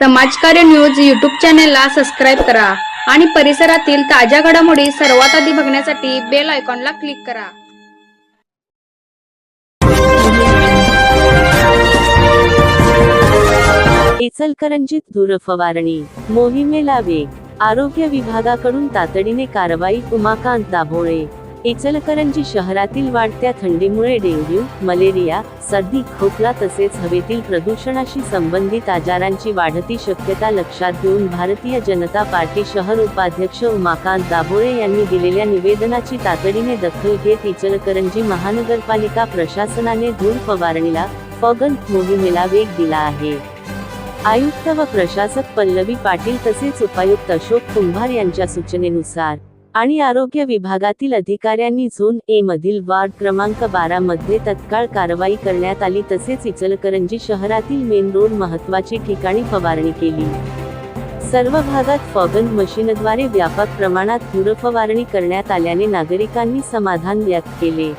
समाजकार्य news YouTube चॅनेलला subscribe करा आणि परिसरातील ताज्या घडामोडी सर्वात आधी बघण्यासाठी बेल आयकॉनला क्लिक करा. इचलकरंजीत धूरफवारणी मोहिमेला वेग आरोग्य विभागाकडून तातडीने कारवाई उमाकांत दाभोळे. इचलकरंजी शहरातील वाढत्या थंडीमुळे डेंग्यू मलेरिया सर्दी खोकला तसेच हवेतील प्रदूषणाशी संबंधित आजारांची वाढती शक्यता लक्षात घेऊन भारतीय जनता पार्टी शहर उपाध्यक्ष उमाकांत दाभोळे यांनी दिलेल्या निवेदनाची तातडीने दखल घेत इचलकरंजी महानगरपालिका प्रशासनाने धूर फवारणीला फगन मोहिमेला वेग दिला आहे. आयुक्त व प्रशासक पल्लवी पाटील तसेच उपायुक्त अशोक कुंभार यांच्या सूचनेनुसार आणि आरोग्य विभागातील अधिकाऱ्यांनी झोन ए मधील वार्ड क्रमांक बारा मध्ये तत्काळ कारवाई करण्यात आली तसेच इचलकरंजी शहरातील मेन रोड महत्वाची ठिकाणी फवारणी केली. सर्व भागात फॉगन मशीनद्वारे व्यापक प्रमाणात धूरफवारणी करण्यात आल्याने नागरिकांनी समाधान व्यक्त केले.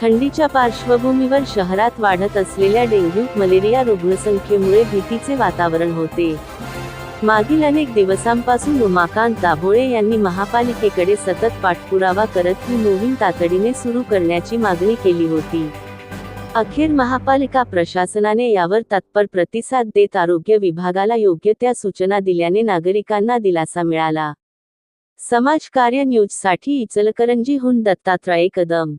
थंडीच्या पार्श्वभूमीवर शहरात वाढत असलेल्या डेंग्यू मलेरिया रुग्णसंख्येमुळे भीतीचे वातावरण होते. मागील अनेक दिवसांपासून उमाकांत दाभोळे यांनी महापालिकेकडे सतत पाठपुरावा करत ही मोहीम तातडीने सुरू करण्याची मागणी केली होती. अखेर महापालिका प्रशासनाने यावर तत्पर प्रतिसाद देत आरोग्य विभागाला योग्य त्या सूचना दिल्याने नागरिकांना दिलासा मिळाला. समाजकार्य न्यूजसाठी इचलकरंजीहून दत्तात्रय कदम.